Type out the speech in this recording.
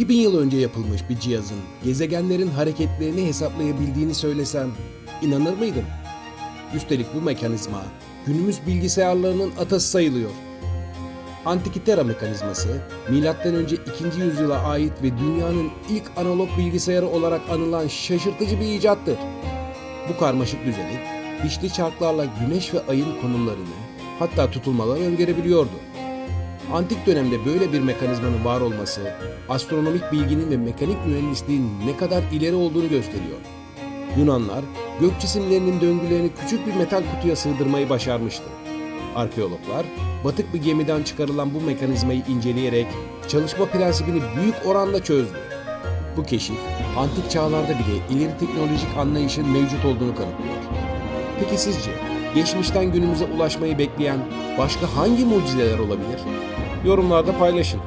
2000 yıl önce yapılmış bir cihazın gezegenlerin hareketlerini hesaplayabildiğini söylesem inanır mıydın? Üstelik bu mekanizma günümüz bilgisayarlarının atası sayılıyor. Antikitera mekanizması, M.Ö. 2. yüzyıla ait ve dünyanın ilk analog bilgisayarı olarak anılan şaşırtıcı bir icattır. Bu karmaşık düzenek, dişli çarklarla güneş ve ayın konumlarını, hatta tutulmaları öngörebiliyordu. Antik dönemde böyle bir mekanizmanın var olması, astronomik bilginin ve mekanik mühendisliğin ne kadar ileri olduğunu gösteriyor. Yunanlar, gök cisimlerinin döngülerini küçük bir metal kutuya sığdırmayı başarmıştı. Arkeologlar, batık bir gemiden çıkarılan bu mekanizmayı inceleyerek çalışma prensibini büyük oranda çözdü. Bu keşif, antik çağlarda bile ileri teknolojik anlayışın mevcut olduğunu kanıtlıyor. Peki sizce geçmişten günümüze ulaşmayı bekleyen başka hangi mucizeler olabilir? Yorumlarda paylaşın.